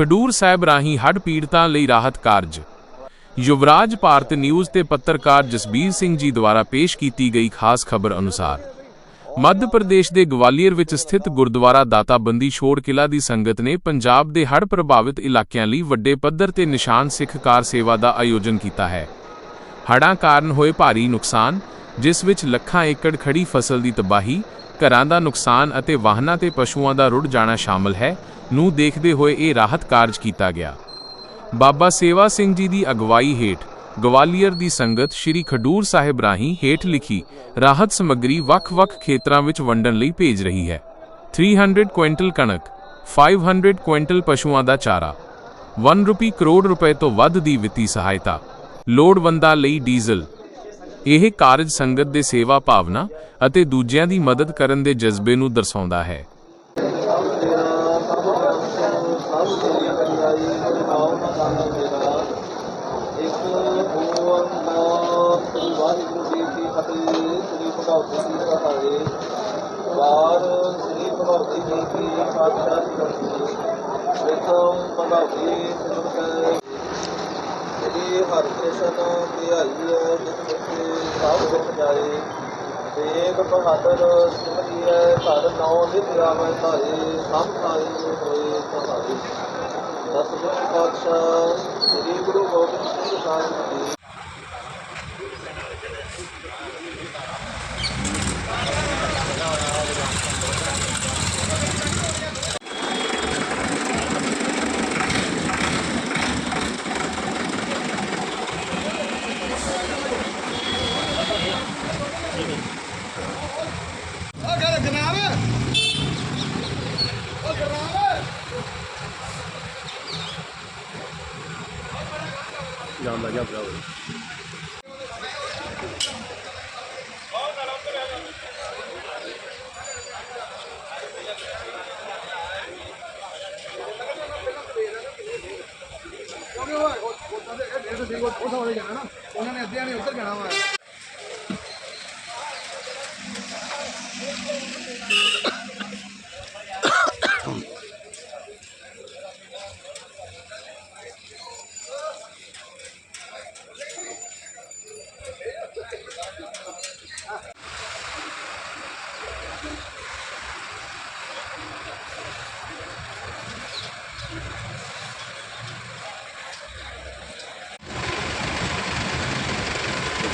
ਖਡੂਰ ਸਾਹਿਬ ਰਾਹੀਂ ਹੜ੍ਹ ਪੀੜਤਾਂ ਲਈ ਰਾਹਤ ਕਾਰਜ। ਯੁਵਰਾਜ ਭਾਰਤ ਨਿਊਜ਼ ਤੇ ਪੱਤਰਕਾਰ ਜਸਬੀਰ ਸਿੰਘ ਜੀ ਦੁਆਰਾ ਪੇਸ਼ ਕੀਤੀ ਗਈ ਖਾਸ ਖਬਰ ਅਨੁਸਾਰ, ਮੱਧ ਪ੍ਰਦੇਸ਼ ਦੇ ਗਵਾਲੀਅਰ ਵਿੱਚ ਸਥਿਤ ਗੁਰਦੁਆਰਾ ਦਾਤਾ ਬੰਦੀ ਛੋੜ ਕਿਲਾ ਦੀ ਸੰਗਤ ਨੇ ਪੰਜਾਬ ਦੇ ਹੜ੍ਹ ਪ੍ਰਭਾਵਿਤ ਇਲਾਕਿਆਂ ਲਈ ਵੱਡੇ ਪੱਧਰ ਤੇ ਨਿਸ਼ਾਨ ਸਿੱਖ ਕਾਰ ਸੇਵਾ ਦਾ ਆਯੋਜਨ ਕੀਤਾ ਹੈ। ਹੜ੍ਹਾਂ ਕਾਰਨ ਹੋਏ ਭਾਰੀ ਨੁਕਸਾਨ, ਜਿਸ ਵਿੱਚ ਲੱਖਾਂ ਏਕੜ ਖੜੀ ਫਸਲ ਦੀ ਤਬਾਹੀ ਘਰਾਂ ਦਾ ਨੁਕਸਾਨ ਅਤੇ ਵਾਹਨਾਂ ਤੇ ਪਸ਼ੂਆਂ ਦਾ ਰੁੜ ਜਾਣਾ ਸ਼ਾਮਲ ਹੈ, ਨੂੰ ਦੇਖਦੇ ਹੋਏ ਇਹ ਰਾਹਤ ਕਾਰਜ ਕੀਤਾ ਗਿਆ। ਬਾਬਾ ਸੇਵਾ ਸਿੰਘ ਜੀ ਦੀ ਅਗਵਾਈ ਹੇਠ ਗਵਾਲੀਅਰ ਦੀ ਸੰਗਤ ਸ੍ਰੀ ਖਡੂਰ ਸਾਹਿਬ ਰਾਹੀਂ ਹੇਠ ਲਿਖੀ ਰਾਹਤ ਸਮੱਗਰੀ ਵੱਖ-ਵੱਖ ਖੇਤਰਾਂ ਵਿੱਚ ਵੰਡਣ ਲਈ ਭੇਜ ਰਹੀ ਹੈ। 300 ਕੁਇੰਟਲ ਕਣਕ 500 ਕੁਇੰਟਲ ਪਸ਼ੂਆਂ ਦਾ ਚਾਰਾ 1 ਰੁਪੀ ਕਰੋੜ ਰੁਪਏ ਤੋਂ ਵੱਧ ਦੀ ਵਿੱਤੀ ਸਹਾਇਤਾ, ਲੋੜਵੰਦਾਂ ਲਈ ਡੀਜ਼ਲ ਇਹ ਕਾਰਜ ਸੰਗਤ ਦੇ ਸੇਵਾ ਭਾਵਨਾ ਅਤੇ ਦੂਜਿਆਂ ਦੀ ਮਦਦ ਕਰਨ ਦੇ ਜਜ਼ਬੇ ਨੂੰ ਦਰਸਾਉਂਦਾ ਹੈ। ਇੱਕ ਸ੍ਰੀ ਭਗਵਤੀ ਜੀ ਕਹਾਵੇ ਪਾਤਸ਼ਾਹ ਜੀ ਕਰਨੀ ਭਗਵਤੀ ਸਿਮਰਤੈ ਹਰਿ ਕ੍ਰਿਸ਼ਨ ਧਿਆਈਐ ਜਿਸ ਵਿੱਚ ਸਭ ਦੁਖ ਜਾਏ। ਤੇਗ ਬਹਾਦਰ ਸਿਮਰਿਐ ਘਰ ਨੌ ਨਿਤ ਆਵੈ ਧਾਰੇ ਸਭ ਥਾਈ ਹੋਏ ਸਹਾਰੇ ਦਸਵੇਂ ਪਾਤਸ਼ਾਹ, ਸ੍ਰੀ ਗੁਰੂ ਗੋਬਿੰਦ ਸਿੰਘ ਸਾਹਿਬ ਜੀ। ਜਾਣ ਲੱਗ ਗਿਆ ਬਰਾ ਉਹ ਉਹ ਤਾਂ ਇਹ ਡੇਢ ਸੌ ਠੀਕ ਉਹ ਥੋੜੇ ਜਾਣਾ ਨਾ। ਉਹਨਾਂ ਨੇ ਅੱਧਿਆਂ ਨੇ ਉੱਧਰ ਜਾਣਾ ਵਾ।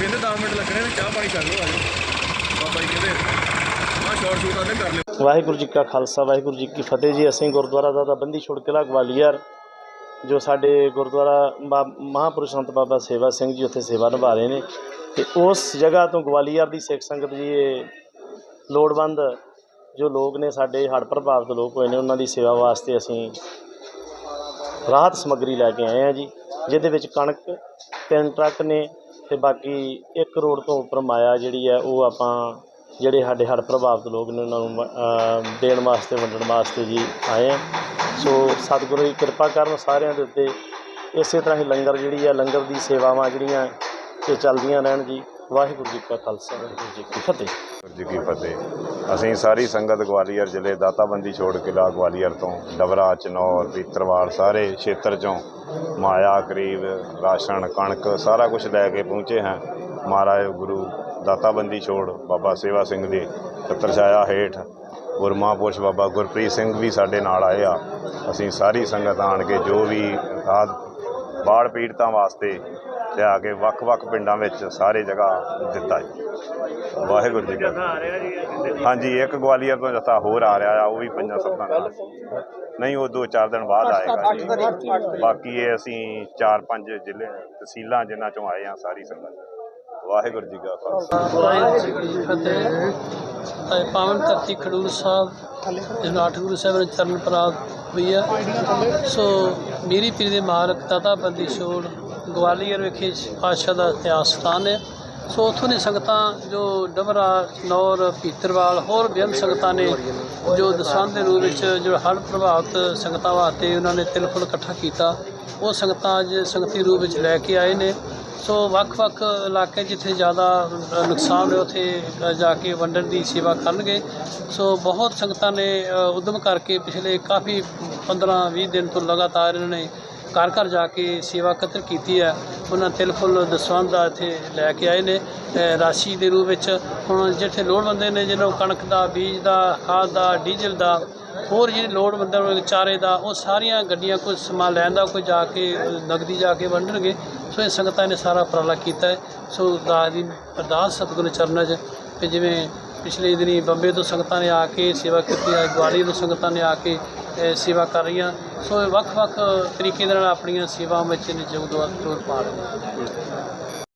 ਕਹਿੰਦੇ 10 ਮਿੰਟ ਲੱਗਣੇ ਨੇ, ਚਾਹ ਪਾਣੀ ਕਰ ਲਓ ਆ ਜਾਓ ਬਾਬਾ ਜੀ ਕਹਿੰਦੇ, ਆਹ ਸ਼ਾਰਟ ਸ਼ੂਟ ਆਦੇ ਕਰ ਲਿਓ। ਵਾਹਿਗੁਰੂ ਜੀ ਕਾ ਖਾਲਸਾ, ਵਾਹਿਗੁਰੂ ਜੀ ਕੀ ਫਤਿਹ ਜੀ। ਅਸੀਂ ਗੁਰਦੁਆਰਾ ਦਾਦਾ ਬੰਦੀ ਛੋੜ ਕਿਲਾ ਗਵਾਲੀਅਰ ਜੋ ਸਾਡੇ ਗੁਰਦੁਆਰਾ ਬਾ- ਮਹਾਂਪੁਰਸ਼ ਸੰਤ ਬਾਬਾ ਸੇਵਾ ਸਿੰਘ ਜੀ ਉੱਥੇ ਸੇਵਾ ਨਿਭਾ ਰਹੇ ਨੇ। ਤੇ ਉਸ ਜਗ੍ਹਾ ਤੋਂ ਗਵਾਲੀਅਰ ਦੀ ਸਿੱਖ ਸੰਗਤ ਜੀ ਲੋੜਵੰਦ ਜੋ ਲੋਕ ਨੇ, ਸਾਡੇ ਹੜ੍ਹ ਪ੍ਰਭਾਵਿਤ ਲੋਕ ਹੋਏ ਨੇ, ਉਹਨਾਂ ਦੀ ਸੇਵਾ ਵਾਸਤੇ ਅਸੀਂ ਰਾਹਤ ਸਮੱਗਰੀ ਲੈ ਕੇ ਆਏ ਆ ਜੀ, ਜਿਹਦੇ ਵਿੱਚ ਕਣਕ, ਤਿੰਨ ਟਰੱਕ ਨੇ ਤੇ ਬਾਕੀ 1 ਕਰੋੜ ਤੋਂ ਉੱਪਰ ਮਾਇਆ ਜਿਹੜੀ ਹੈ, ਉਹ ਆਪਾਂ ਜਿਹੜੇ ਸਾਡੇ ਹੜ੍ਹ ਪ੍ਰਭਾਵਿਤ ਲੋਕ ਨੇ, ਉਹਨਾਂ ਨੂੰ ਦੇਣ ਵਾਸਤੇ, ਵੰਡਣ ਵਾਸਤੇ ਜੀ ਆਏ ਆ ਸੋ ਸਤਿਗੁਰੂ ਦੀ ਕਿਰਪਾ ਕਰਨ ਸਾਰਿਆਂ ਦੇ ਉੱਤੇ ਇਸੇ ਤਰ੍ਹਾਂ ਹੀ ਲੰਗਰ ਜਿਹੜੀ ਹੈ, ਲੰਗਰ ਦੀ ਸੇਵਾਵਾਂ ਜਿਹੜੀਆਂ ਇਹ ਚੱਲਦੀਆਂ ਰਹਿਣ ਜੀ। ਵਾਹਿਗੁਰੂ ਜੀ ਕਾ ਖਾਲਸਾ, ਵਾਹਿਗੁਰੂ ਜੀ ਕੀ ਫਤਿਹ। ਜੀ ਕੀ ਫਤਿਹ। ਅਸੀਂ ਸਾਰੀ ਸੰਗਤ ਗਵਾਲੀਅਰ ਜ਼ਿਲ੍ਹੇ ਦਾਤਾਬੰਦੀ ਛੋੜ ਕਿਲਾ ਗਵਾਲੀਅਰ ਤੋਂ ਡਬਰਾ, ਚਨੌਰ ਪੀਤਰਵਾਲ ਸਾਰੇ ਖੇਤਰ ਚੋਂ ਮਾਇਆ, ਕਰੀਬ, ਰਾਸ਼ਨ, ਕਣਕ ਸਾਰਾ ਕੁਝ ਲੈ ਕੇ ਪਹੁੰਚੇ ਹਾਂ। ਮਹਾਰਾਜ ਗੁਰੂ ਦਾਤਾਬੰਦੀ ਛੋੜ ਬਾਬਾ ਸੇਵਾ ਸਿੰਘ ਦੇ ਛਤਰ ਹੇਠ ਗੁਰਮਹਾਪੁਰਸ਼ ਬਾਬਾ ਗੁਰਪ੍ਰੀਤ ਸਿੰਘ ਵੀ ਸਾਡੇ ਨਾਲ ਆਏ ਆ। ਅਸੀਂ ਸਾਰੀ ਸੰਗਤ ਆਣ ਕੇ ਜੋ ਵੀ ਰਾਤ ਬਾੜ ਪੀੜਤਾਂ ਵਾਸਤੇ ਲਿਆ ਕੇ ਵੱਖ-ਵੱਖ ਪਿੰਡਾਂ ਵਿੱਚ ਸਾਰੇ ਜਗ੍ਹਾ ਦਿੱਤਾ ਜੀ। ਵਾਹਿਗੁਰੂ ਜੀ ਕਾ ਹਾਂਜੀ ਇੱਕ ਗਵਾਲੀਅਰ ਤੋਂ ਜਥਾ ਹੋਰ ਆ ਰਿਹਾ ਆ ਉਹ ਵੀ ਪੰਜਾਂ ਸੱਤਾਂ ਦਾ। ਨਹੀਂ ਉਹ ਦੋ ਚਾਰ ਦਿਨ ਬਾਅਦ ਆਏਗਾ ਜੀ। ਬਾਕੀ ਇਹ ਅਸੀਂ ਚਾਰ ਪੰਜ ਜ਼ਿਲ੍ਹੇ ਤਹਿਸੀਲਾਂ ਜਿਨ੍ਹਾਂ ਚੋਂ ਆਏ ਆ ਸਾਰੀ ਸੰਗਤ। ਵਾਹਿਗੁਰੂ ਜੀ ਕਾ ਖਾਲਸਾ। ਵਾਹਿਗੁਰੂ ਪਾਵਨ ਧਰਤੀ ਖਡੂਰ ਸਾਹਿਬ ਇਸ ਨਾਠ ਗੁਰੂ ਸਾਹਿਬ ਨੇ ਚਰਨ ਪ੍ਰਾਪਤ ਹੋਈ ਹੈ ਸੋ ਮੇਰੀ ਪੀਰ ਦੇ ਮਾਰਕ ਤਤਾ ਬੰਦੀ ਛੋੜ ਗਵਾਲੀਅਰ ਵਿਖੇ ਪਾਤਸ਼ਾਹ ਦਾ ਇਤਿਹਾਸ ਸਥਾਨ ਹੈ। ਸੋ ਉੱਥੋਂ ਦੀ ਸੰਗਤਾਂ ਜੋ ਡਬਰਾ, ਨੌਰ ਪੀਤਰਵਾਲ ਹੋਰ ਬੇਅੰਤ ਸੰਗਤਾਂ ਨੇ ਜੋ ਦਸਵੰਧ ਦੇ ਰੂਪ ਵਿੱਚ ਜੋ ਹੜ੍ਹ ਪ੍ਰਭਾਵਿਤ ਸੰਗਤਾਂ ਵਾਸਤੇ ਉਹਨਾਂ ਨੇ ਤਿਲ ਫੁੱਲ ਇਕੱਠਾ ਕੀਤਾ, ਉਹ ਸੰਗਤਾਂ ਅੱਜ ਸੰਗਤੀ ਰੂਪ ਵਿੱਚ ਲੈ ਕੇ ਆਏ ਨੇ। ਸੋ ਵੱਖ-ਵੱਖ ਇਲਾਕੇ ਜਿੱਥੇ ਜ਼ਿਆਦਾ ਨੁਕਸਾਨ ਹੋਇਆ ਉੱਥੇ ਜਾ ਕੇ ਵੰਡਣ ਦੀ ਸੇਵਾ ਕਰਨਗੇ। ਸੋ ਬਹੁਤ ਸੰਗਤਾਂ ਨੇ ਅ, ਉਦਮ ਕਰਕੇ ਪਿਛਲੇ ਕਾਫੀ 15-20 ਦਿਨ ਤੋਂ ਲਗਾਤਾਰ ਇਹਨਾਂ ਨੇ ਘਰ ਘਰ ਜਾ ਕੇ ਸੇਵਾ ਇਕੱਤਰ ਕੀਤੀ ਹੈ। ਉਹਨਾਂ ਤਿਲ ਫੁੱਲ ਦਸਵੰਧ ਦਾ ਇੱਥੇ ਲੈ ਕੇ ਆਏ ਨੇ ਰਾਸ਼ੀ ਦੇ ਰੂਪ ਵਿੱਚ। ਹੁਣ ਜਿੱਥੇ ਲੋੜਵੰਦੇ ਨੇ ਜਿਹਨਾਂ ਕਣਕ ਦਾ ਬੀਜ ਦਾ ਖਾਦ ਦਾ ਡੀਜ਼ਲ ਦਾ ਹੋਰ ਜਿਹੜੇ ਲੋੜਵੰਦਾਂ ਨੂੰ ਚਾਰੇ ਦਾ ਉਹ ਸਾਰੀਆਂ ਗੱਡੀਆਂ ਕੋਈ ਸਮਾਨ ਲੈਣ ਦਾ ਕੋਈ ਜਾ ਕੇ ਅ, ਨਗਦੀ ਜਾ ਕੇ ਵੰਡਣਗੇ। ਸੋ ਇਹ ਸੰਗਤਾਂ ਨੇ ਸਾਰਾ ਉਪਰਾਲਾ ਕੀਤਾ ਹੈ। ਸੋ ਦਾਸ ਦੀ ਅਰਦਾਸ ਸਤਿਗੁਰੂ ਚਰਨਾਂ 'ਚ ਕਿ ਜਿਵੇਂ ਪਿਛਲੇ ਦਿਨੀ ਬੰਬੇ ਤੋਂ ਸੰਗਤਾਂ ਨੇ ਆ ਕੇ ਸੇਵਾ ਕੀਤੀ ਹੈ ਗਵਾਲੀਅਰ ਤੋਂ ਸੰਗਤਾਂ ਨੇ ਆ ਕੇ ਸੇਵਾ ਕਰ ਰਹੀਆਂ। ਸੋ ਇਹ ਵੱਖ-ਵੱਖ ਤਰੀਕੇ ਦੇ ਨਾਲ ਆਪਣੀਆਂ ਸੇਵਾਵਾਂ ਵਿੱਚ ਨਿਯੁਕਤ ਪਾ ਰਹੇ